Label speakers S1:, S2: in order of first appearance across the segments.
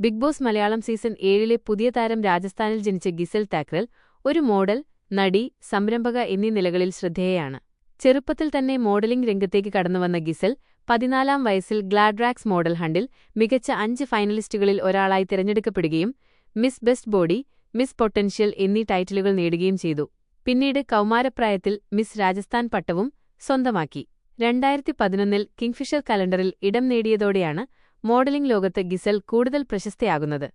S1: Big boss Malayalam season ഏഴിലെ പുതിയ താരം രാജസ്ഥാനിൽ ജനിച്ച ഗിസൽ താക്രൽ ഒരു മോഡൽ നടി സംരംഭക എന്നീ നിലകളിൽ ശ്രദ്ധേയയാണ്. ചെറുപ്പത്തിൽ തന്നെ മോഡലിംഗ് രംഗത്തേക്ക് കടന്നുവന്ന ഗിസൽ പതിനാലാം വയസ്സിൽ ഗ്ലാഡ്രാക്സ് മോഡൽ ഹണ്ടിൽ മികച്ച അഞ്ച് ഫൈനലിസ്റ്റുകളിൽ ഒരാളായി തിരഞ്ഞെടുക്കപ്പെടുകയും Miss best body Miss potential എന്നീ ടൈറ്റിലുകൾ നേടുകയും ചെയ്തു. പിന്നീട് കൗമാരപ്രായത്തിൽ മിസ് രാജസ്ഥാൻ പട്ടവും സ്വന്തമാക്കി. രണ്ടായിരത്തി പതിനൊന്നിൽ കിങ്ഫിഷർ കലണ്ടറിൽ ഇടം നേടിയതോടെയാണ് മോഡലിംഗ് ലോകത്ത് ഗിസൽ കൂടുതൽ പ്രശസ്തയാകുന്നത്.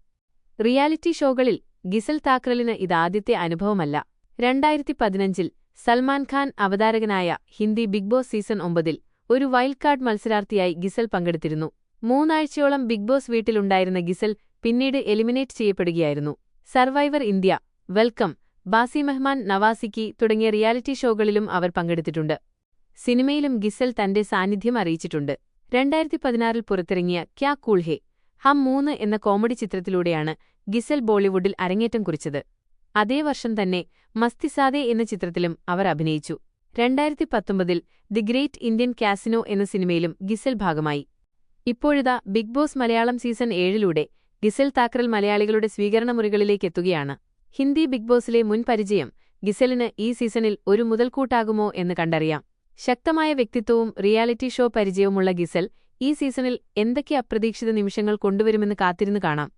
S1: റിയാലിറ്റി ഷോകളിൽ ഗിസൽ താക്കറലിന് ഇതാദ്യത്തെ അനുഭവമല്ല. രണ്ടായിരത്തി പതിനഞ്ചിൽ സൽമാൻ ഖാൻ അവതാരകനായ ഹിന്ദി ബിഗ് ബോസ് സീസൺ ഒമ്പതിൽ ഒരു വൈൽഡ് കാർഡ് മത്സരാർത്ഥിയായി ഗിസൽ പങ്കെടുത്തിരുന്നു. മൂന്നാഴ്ചയോളം ബിഗ് ബോസ് വീട്ടിലുണ്ടായിരുന്ന ഗിസൽ പിന്നീട് എലിമിനേറ്റ് ചെയ്യപ്പെടുകയായിരുന്നു. Survivor India welcome Baazi Mehmaan നവാസിക്കി തുടങ്ങിയ റിയാലിറ്റി ഷോകളിലും അവർ പങ്കെടുത്തിട്ടുണ്ട്. സിനിമയിലും ഗിസൽ തന്റെ സാന്നിധ്യം അറിയിച്ചിട്ടുണ്ട്. രണ്ടായിരത്തി പതിനാറിൽ പുറത്തിറങ്ങിയ ക്യാ കൂൾഹെ ഹം മൂന്ന് എന്ന കോമഡി ചിത്രത്തിലൂടെയാണ് ഗിസൽ ബോളിവുഡിൽ അരങ്ങേറ്റം കുറിച്ചത്. അതേ വർഷം തന്നെ മസ്തിസാദെ എന്ന ചിത്രത്തിലും അവർ അഭിനയിച്ചു. രണ്ടായിരത്തി പത്തൊമ്പതിൽ ദി ഗ്രേറ്റ് ഇന്ത്യൻ കാസിനോ എന്ന സിനിമയിലും ഗിസൽ ഭാഗമായി. ഇപ്പോഴിതാ ബിഗ് ബോസ് മലയാളം സീസൺ ഏഴിലൂടെ ഗിസൽ താക്കറൽ മലയാളികളുടെ സ്വീകരണമുറികളിലേക്കെത്തുകയാണ് ഹിന്ദി ബിഗ് ബോസിലെ മുൻപരിചയം ഗിസലിന് ഈ സീസണിൽ ഒരു മുതൽക്കൂട്ടാകുമോ എന്ന് കണ്ടറിയാം. ശക്തമായ വ്യക്തിത്വവും റിയാലിറ്റി ഷോ പരിചയവുമുള്ള ഗിസൽ ഈ സീസണിൽ എന്തൊക്കെ അപ്രതീക്ഷിത നിമിഷങ്ങൾ കൊണ്ടുവരുമെന്ന് കാത്തിരുന്നു കാണാം.